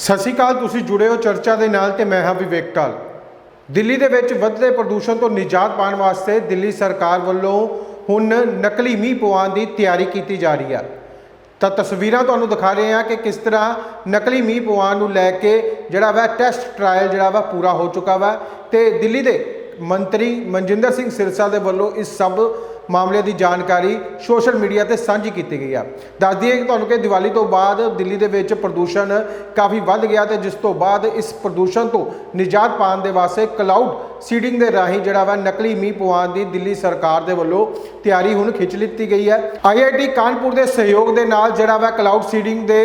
ਸਤਿ ਸ਼੍ਰੀ ਅਕਾਲ, ਤੁਸੀਂ ਜੁੜੇ ਹੋ ਚਰਚਾ ਦੇ ਨਾਲ ਤੇ ਮੈਂ ਹਾਂ ਵਿਵੇਕ ਕਾਲ ਦਿੱਲੀ ਦੇ ਵਿੱਚ ਵੱਧਦੇ ਪ੍ਰਦੂਸ਼ਣ ਤੋਂ ਨਿਜਾਤ ਪਾਉਣ ਵਾਸਤੇ ਦਿੱਲੀ ਸਰਕਾਰ ਵੱਲੋਂ ਹੁਣ ਨਕਲੀ ਮੀਂਹ ਪਵਾਉਣ ਦੀ ਤਿਆਰੀ ਕੀਤੀ ਜਾ ਰਹੀ ਹੈ। ਤਾਂ ਤਸਵੀਰਾਂ ਤੁਹਾਨੂੰ ਦਿਖਾ ਰਹੇ ਹਾਂ ਕਿ ਕਿਸ ਤਰ੍ਹਾਂ ਨਕਲੀ ਮੀਂਹ ਪਵਾਉਣ ਨੂੰ ਲੈ ਕੇ ਜਿਹੜਾ ਵਾ ਟੈਸਟ ਟ੍ਰਾਇਲ ਜਿਹੜਾ ਵਾ ਪੂਰਾ ਹੋ ਚੁੱਕਾ ਵਾ ਤੇ ਦਿੱਲੀ ਦੇ ਮੰਤਰੀ ਮਨਜਿੰਦਰ ਸਿੰਘ ਸਿਰਸਾ ਦੇ ਵੱਲੋਂ ਇਸ ਸਭ ਮਾਮਲੇ ਦੀ ਜਾਣਕਾਰੀ ਸੋਸ਼ਲ ਮੀਡੀਆ ਤੇ ਸਾਂਝੀ ਕੀਤੀ ਗਈ ਆ। ਦੱਸ ਦਈਏ ਕਿ ਤੁਹਾਨੂੰ ਕਿ ਦੀਵਾਲੀ ਤੋਂ ਬਾਅਦ ਦਿੱਲੀ ਦੇ ਵਿੱਚ ਪ੍ਰਦੂਸ਼ਣ ਕਾਫੀ ਵੱਧ ਗਿਆ ਤੇ ਜਿਸ ਤੋਂ ਬਾਅਦ ਇਸ ਪ੍ਰਦੂਸ਼ਣ ਤੋਂ ਨਿਜਾਤ ਪਾਉਣ ਦੇ ਵਾਸਤੇ ਕਲਾਊਡ ਸੀਡਿੰਗ ਦੇ ਰਾਹੀਂ ਜਿਹੜਾ ਵਾ ਨਕਲੀ ਮੀਂਹ ਪਵਾਉਣ ਦੀ ਦਿੱਲੀ ਸਰਕਾਰ ਦੇ ਵੱਲੋਂ ਤਿਆਰੀ ਹੁਣ ਖਿੱਚ ਲਿੱਤੀ ਗਈ ਹੈ। ਆਈਆਈਟੀ ਕਾਨਪੁਰ ਦੇ ਸਹਿਯੋਗ ਦੇ ਨਾਲ ਜਿਹੜਾ ਵਾ ਕਲਾਊਡ ਸੀਡਿੰਗ ਦੇ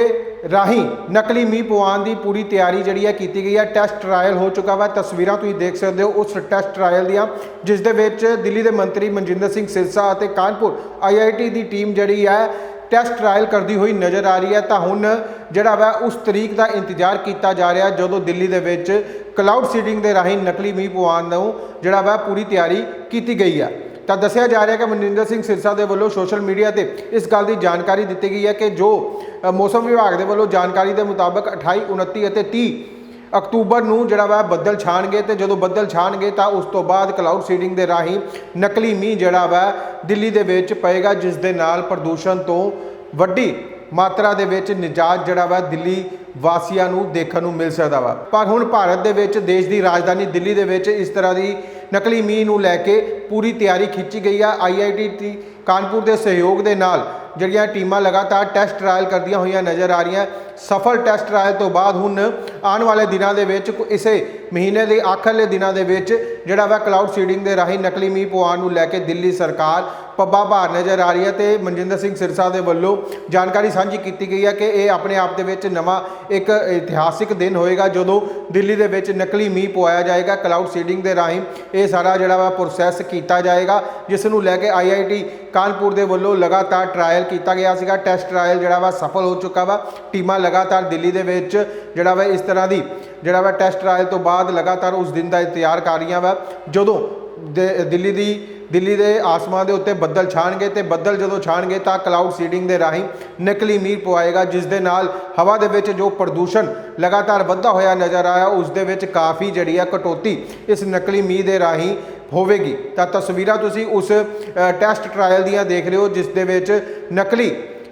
ਰਾਹੀਂ ਨਕਲੀ ਮੀਂਹ ਪਵਾਉਣ ਦੀ ਪੂਰੀ ਤਿਆਰੀ ਜਿਹੜੀ ਹੈ ਕੀਤੀ ਗਈ ਹੈ। ਟੈਸਟ ਟਰਾਇਲ ਹੋ ਚੁੱਕਾ ਵਾ। ਤਸਵੀਰਾਂ ਤੁਸੀਂ ਦੇਖ ਸਕਦੇ ਹੋ ਉਸ ਟੈਸਟ ਟਰਾਇਲ ਦੀਆਂ, ਜਿਸ ਦੇ ਵਿੱਚ ਦਿੱਲੀ ਦੇ ਮੰਤਰੀ ਮਨਜਿੰਦਰ ਸਿੰਘ ਸਿਰਸਾ ਅਤੇ ਕਾਨਪੁਰ ਆਈਆਈਟੀ ਦੀ ਟੀਮ ਜਿਹੜੀ ਹੈ ਟੈਸਟ ਟਰਾਇਲ ਕਰਦੀ ਹੋਈ ਨਜ਼ਰ ਆ ਰਹੀ ਹੈ। ਤਾਂ ਹੁਣ ਜਿਹੜਾ ਵਾ ਉਸ ਤਰੀਕ ਦਾ ਇੰਤਜ਼ਾਰ ਕੀਤਾ ਜਾ ਰਿਹਾ, ਜਦੋਂ ਦਿੱਲੀ ਦੇ ਵਿੱਚ ਕਲਾਊਡ ਸੀਡਿੰਗ ਦੇ ਰਾਹੀਂ ਨਕਲੀ ਮੀਂਹ ਪਵਾਉਣ ਨੂੰ ਜਿਹੜਾ ਵਾ ਪੂਰੀ ਤਿਆਰੀ ਕੀਤੀ ਗਈ ਹੈ। ਤਾਂ ਦੱਸਿਆ ਜਾ ਰਿਹਾ ਕਿ ਮਨਜਿੰਦਰ ਸਿੰਘ ਸਿਰਸਾ ਦੇ ਵੱਲੋਂ ਸੋਸ਼ਲ ਮੀਡੀਆ ਤੇ ਇਸ ਗੱਲ ਦੀ ਜਾਣਕਾਰੀ ਦਿੱਤੀ ਗਈ ਹੈ ਕਿ ਜੋ ਮੌਸਮ ਵਿਭਾਗ ਦੇ ਵੱਲੋਂ ਜਾਣਕਾਰੀ ਦੇ ਮੁਤਾਬਕ 28 29 ਅਤੇ 30 ਅਕਤੂਬਰ ਨੂੰ ਜਿਹੜਾ ਵਾ ਬੱਦਲ ਛਾਣਗੇ ਤੇ ਜਦੋਂ ਬੱਦਲ ਛਾਣਗੇ ਤਾਂ ਉਸ ਤੋਂ ਬਾਅਦ ਕਲਾਊਡ ਸੀਡਿੰਗ ਦੇ ਰਾਹੀਂ ਨਕਲੀ ਮੀਂਹ ਜਿਹੜਾ ਵਾ ਦਿੱਲੀ ਦੇ ਵਿੱਚ ਪਏਗਾ, ਜਿਸ ਦੇ ਨਾਲ ਪ੍ਰਦੂਸ਼ਣ ਤੋਂ ਵੱਡੀ ਮਾਤਰਾ ਦੇ ਵਿੱਚ ਨਿਜਾਤ ਜਿਹੜਾ ਵਾ ਦਿੱਲੀ ਵਾਸੀਆਂ ਨੂੰ ਦੇਖਣ ਨੂੰ ਮਿਲ ਸਕਦਾ ਵਾ। ਪਰ ਹੁਣ ਭਾਰਤ ਦੇ ਵਿੱਚ, ਦੇਸ਼ ਦੀ ਰਾਜਧਾਨੀ ਦਿੱਲੀ ਦੇ ਵਿੱਚ ਇਸ ਤਰ੍ਹਾਂ ਦੀ ਨਕਲੀ ਮੀਂਹ ਨੂੰ ਲੈ ਕੇ ਪੂਰੀ ਤਿਆਰੀ ਖਿੱਚੀ ਗਈ ਆ। ਆਈਆਈਟੀ ਕਾਨਪੁਰ ਦੇ ਸਹਿਯੋਗ ਦੇ ਨਾਲ ਜਿਹੜੀਆਂ ਟੀਮਾਂ ਲਗਾਤਾਰ ਟੈਸਟ ਟ੍ਰਾਇਲ ਕਰਦੀਆਂ ਹੋਈਆਂ ਨਜ਼ਰ ਆ ਰਹੀਆਂ। ਸਫਲ ਟੈਸਟ ਟ੍ਰਾਇਲ ਤੋਂ ਬਾਅਦ ਹੁਣ ਆਉਣ ਵਾਲੇ ਦਿਨਾਂ ਦੇ ਵਿੱਚ ਕੋ- ਇਸੇ ਮਹੀਨੇ ਦੇ ਆਖਰਲੇ ਦਿਨਾਂ ਦੇ ਵਿੱਚ ਜਿਹੜਾ ਵਾ ਕਲਾਊਡ ਸੀਡਿੰਗ ਦੇ ਰਾਹੀਂ ਨਕਲੀ ਮੀਂਹ ਪਵਾਉਣ ਨੂੰ ਲੈ ਕੇ ਦਿੱਲੀ ਸਰਕਾਰ ਪੱਬਾ ਭਾਰ ਨਜ਼ਰ ਆ ਰਹੀ ਹੈ ਤੇ ਮਨਜਿੰਦਰ ਸਿੰਘ ਸਿਰਸਾ ਦੇ ਵੱਲੋਂ ਜਾਣਕਾਰੀ ਸਾਂਝੀ ਕੀਤੀ ਗਈ ਹੈ ਕਿ ਇਹ ਆਪਣੇ ਆਪ ਦੇ ਵਿੱਚ ਨਵਾਂ ਇੱਕ ਇਤਿਹਾਸਿਕ ਦਿਨ ਹੋਏਗਾ, ਜਦੋਂ ਦਿੱਲੀ ਦੇ ਵਿੱਚ ਨਕਲੀ ਮੀਂਹ ਪਵਾਇਆ ਜਾਏਗਾ। ਕਲਾਊਡ ਸੀਡਿੰਗ ਦੇ ਰਾਹੀਂ ਇਹ ਸਾਰਾ ਜਿਹੜਾ ਵਾ ਪ੍ਰੋਸੈਸ ਕੀਤਾ ਜਾਏਗਾ, ਜਿਸ ਨੂੰ ਲੈ ਕੇ ਆਈਆਈਟੀ ਕਾਨਪੁਰ ਦੇ ਵੱਲੋਂ ਲਗਾਤਾਰ ਟ੍ਰਾਇਲ ਕੀਤਾ ਗਿਆ ਸੀਗਾ। ਟੈਸਟ ਟ੍ਰਾਇਲ ਜਿਹੜਾ ਵਾ ਸਫਲ ਹੋ ਚੁੱਕਾ ਵਾ। ਟੀਮਾਂ ਲਗਾਤਾਰ ਦਿੱਲੀ ਦੇ ਵਿੱਚ ਜਿਹੜਾ ਵਾ ਇਸ ਤਰ੍ਹਾਂ ਦੀ ਜਿਹੜਾ ਵਾ ਟੈਸਟ ਟ੍ਰਾਇਲ ਤੋਂ ਬਾਅਦ ਲਗਾਤਾਰ ਉਸ ਦਿਨ ਦਾ ਇੰਤਜ਼ਾਰ ਕਰ ਰਹੀਆਂ ਵਾ। ਜਦੋਂ ਦੇ- ਦਿੱਲੀ ਦੀ ਦਿੱਲੀ ਦੇ ਆਸਮਾਨ ਦੇ ਉੱਤੇ ਬੱਦਲ ਛਾਣਗੇ ਤੇ ਬੱਦਲ ਜਦੋਂ ਛਾਣਗੇ ਤਾਂ ਕਲਾਊਡ ਸੀਡਿੰਗ ਦੇ ਰਾਹੀਂ ਨਕਲੀ ਮੀਂਹ ਪਵਾਏਗਾ, ਜਿਸ ਦੇ ਨਾਲ ਹਵਾ ਦੇ ਵਿੱਚ ਜੋ ਪ੍ਰਦੂਸ਼ਣ ਲਗਾਤਾਰ ਵੱਧਦਾ ਹੋਇਆ ਨਜ਼ਰ ਆਇਆ, ਉਸ ਦੇ ਵਿੱਚ ਕਾਫੀ ਜਿਹੜੀ ਆ ਕਟੌਤੀ ਇਸ ਨਕਲੀ ਮੀਂਹ ਦੇ ਰਾਹੀਂ ਹੋਵੇਗੀ। ਤਾਂ ਤਸਵੀਰਾਂ ਤੁਸੀਂ ਉਸ ਟੈਸਟ ਟ੍ਰਾਇਲ ਦੀਆਂ ਦੇਖ ਰਹੇ ਹੋ, ਜਿਸ ਦੇ ਵਿੱਚ ਨਕਲੀ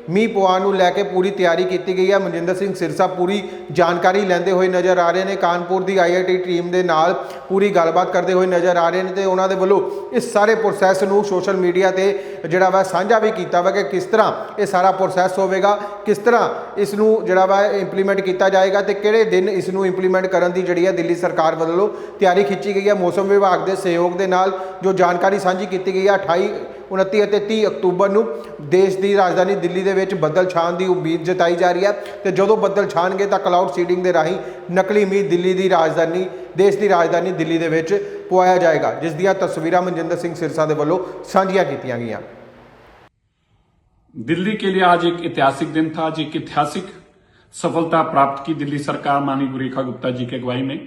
ਮੀਂਹ ਪਵਾਉਣ ਨੂੰ ਲੈ ਕੇ ਪੂਰੀ ਤਿਆਰੀ ਕੀਤੀ ਗਈ ਹੈ। ਮਨਜਿੰਦਰ ਸਿੰਘ ਸਿਰਸਾ ਪੂਰੀ ਜਾਣਕਾਰੀ ਲੈਂਦੇ ਹੋਏ ਨਜ਼ਰ ਆ ਰਹੇ ਨੇ। ਕਾਨਪੁਰ ਦੀ ਆਈਆਈਟੀ ਟੀਮ ਦੇ ਨਾਲ ਪੂਰੀ ਗੱਲਬਾਤ ਕਰਦੇ ਹੋਏ ਨਜ਼ਰ ਆ ਰਹੇ ਨੇ ਤੇ ਉਹਨਾਂ ਦੇ ਵੱਲੋਂ ਇਸ ਸਾਰੇ ਪ੍ਰੋਸੈਸ ਨੂੰ ਸੋਸ਼ਲ ਮੀਡੀਆ ਤੇ ਜਿਹੜਾ ਵਾ ਸਾਂਝਾ ਵੀ ਕੀਤਾ ਵਾ ਕਿ ਕਿਸ ਤਰ੍ਹਾਂ ਇਹ ਸਾਰਾ ਪ੍ਰੋਸੈਸ ਹੋਵੇਗਾ, ਕਿਸ ਤਰ੍ਹਾਂ ਇਸ ਨੂੰ ਜਿਹੜਾ ਵਾ ਇੰਪਲੀਮੈਂਟ ਕੀਤਾ ਜਾਏਗਾ ਤੇ ਕਿਹੜੇ ਦਿਨ ਇਸ ਨੂੰ ਇੰਪਲੀਮੈਂਟ ਕਰਨ ਦੀ ਜਿਹੜੀ ਹੈ ਦਿੱਲੀ ਸਰਕਾਰ ਵੱਲੋਂ ਤਿਆਰੀ ਖਿੱਚੀ ਗਈ ਹੈ। ਮੌਸਮ ਵਿਭਾਗ ਦੇ ਸਹਿਯੋਗ ਦੇ ਨਾਲ ਜੋ ਜਾਣਕਾਰੀ ਸਾਂਝੀ ਕੀਤੀ ਗਈ ਹੈ 28 29 ਅਤੇ 30 ਅਕਤੂਬਰ ਨੂੰ ਦੇਸ਼ ਦੀ ਰਾਜਧਾਨੀ ਦਿੱਲੀ ਦੇ ਵਿੱਚ ਬੱਦਲ ਛਾਣ ਦੀ ਉਮੀਦ ਜਤਾਈ ਜਾ ਰਹੀ ਹੈ ਤੇ ਜਦੋਂ ਬੱਦਲ ਛਾਣਗੇ ਤਾਂ ਕਲਾਊਡ ਸੀਡਿੰਗ ਦੇ ਰਾਹੀਂ ਨਕਲੀ ਮੀਂਹ ਦਿੱਲੀ ਦੀ ਰਾਜਧਾਨੀ ਦੇਸ਼ ਦੀ ਰਾਜਧਾਨੀ ਦਿੱਲੀ ਦੇ ਵਿੱਚ ਪਵਾਇਆ ਜਾਏਗਾ ਜਿਸ ਦੀਆਂ ਤਸਵੀਰਾਂ ਮਨਜਿੰਦਰ ਸਿੰਘ ਸਿਰਸਾ ਦੇ ਵੱਲੋਂ ਸਾਂਝੀਆਂ ਕੀਤੀਆਂ ਗਈਆਂ दिल्ली के लिए आज एक ऐतिहासिक दिन था आज एक ऐतिहासिक सफलता प्राप्त की दिल्ली सरकार माननीय रेखा गुप्ता जी की अगुवाई में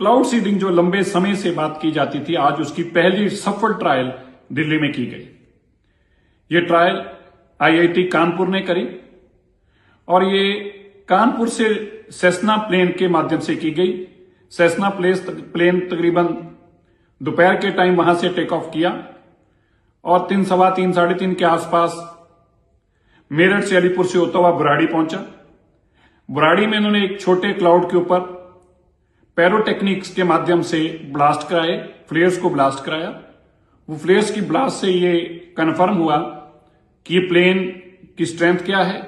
क्लाउड सीडिंग जो लंबे समय से बात की जाती थी आज उसकी पहली सफल ट्रायल दिल्ली में की गई। ये ट्रायल आईआईटी कानपुर ने करी और ये कानपुर से सेस्ना प्लेन के माध्यम से की गई। सेस्ना प्लेस प्लेन तकरीबन दोपहर के टाइम वहाँ से टेक ऑफ़ किया और तीन, सवा तीन, साढ़े तीन के आसपास मेरठ से अलीपुर से होता हुआ बुराड़ी पहुँचा। बुराड़ी में इन्होंने एक छोटे क्लाउड के ऊपर पैरोटेक्निक्स के माध्यम से ब्लास्ट कराए फ्लेयर्स को ब्लास्ट कराया। वो फ्लेयर्स की ब्लास्ट से ये कंफर्म हुआ कि ये प्लेन की स्ट्रेंथ क्या है